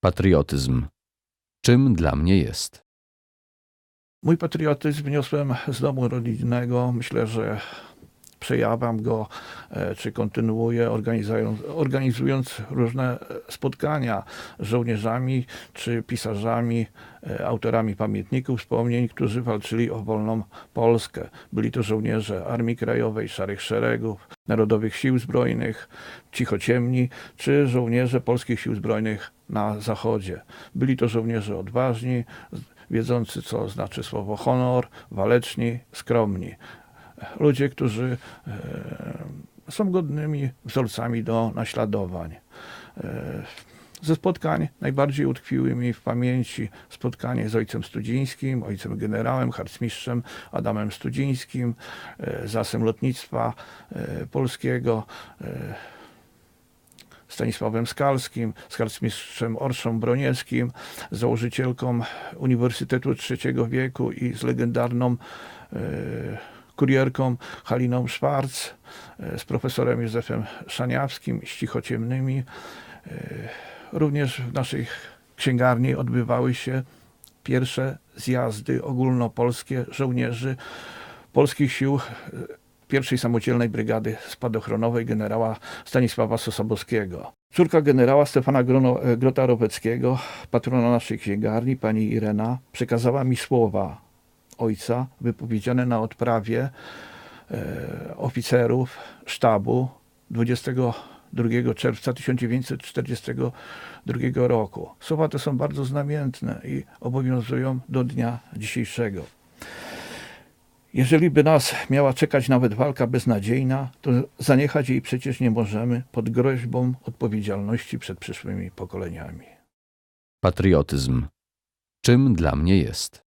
Patriotyzm. Czym dla mnie jest? Mój patriotyzm wniosłem z domu rodzinnego. Myślę, że przejawiam go, e, czy kontynuuję, organizując, organizując różne e, spotkania z żołnierzami, czy pisarzami, e, autorami pamiętników, wspomnień, którzy walczyli o wolną Polskę. Byli to żołnierze Armii Krajowej, Szarych Szeregów, Narodowych Sił Zbrojnych, Cichociemni, czy żołnierze Polskich Sił Zbrojnych na Zachodzie. Byli to żołnierze odważni, wiedzący, co znaczy słowo honor, waleczni, skromni. Ludzie, którzy e, są godnymi wzorcami do naśladowań. E, ze spotkań najbardziej utkwiły mi w pamięci spotkanie z ojcem Studzińskim, ojcem generałem, harcmistrzem Adamem Studzińskim, e, zasem lotnictwa polskiego, Stanisławem Skalskim, z harcmistrzem Orszą Bronieckim, z założycielką Uniwersytetu Trzeciego Wieku i z legendarną kurierką Haliną Szwarc, e, z profesorem Józefem Szaniawskim, z Cichociemnymi. E, Również w naszej księgarni odbywały się pierwsze zjazdy ogólnopolskie żołnierzy polskich sił e, pierwszej samodzielnej brygady spadochronowej generała Stanisława Sosabowskiego. Córka generała Stefana Grono, e, Grota-Roweckiego, patrona naszej księgarni, pani Irena, przekazała mi słowa ojca wypowiedziane na odprawie e, oficerów sztabu 22 czerwca 1942 roku. Słowa te są bardzo znamienne i obowiązują do dnia dzisiejszego. Jeżeli by nas miała czekać nawet walka beznadziejna, to zaniechać jej przecież nie możemy pod groźbą odpowiedzialności przed przyszłymi pokoleniami. Patriotyzm. Czym dla mnie jest?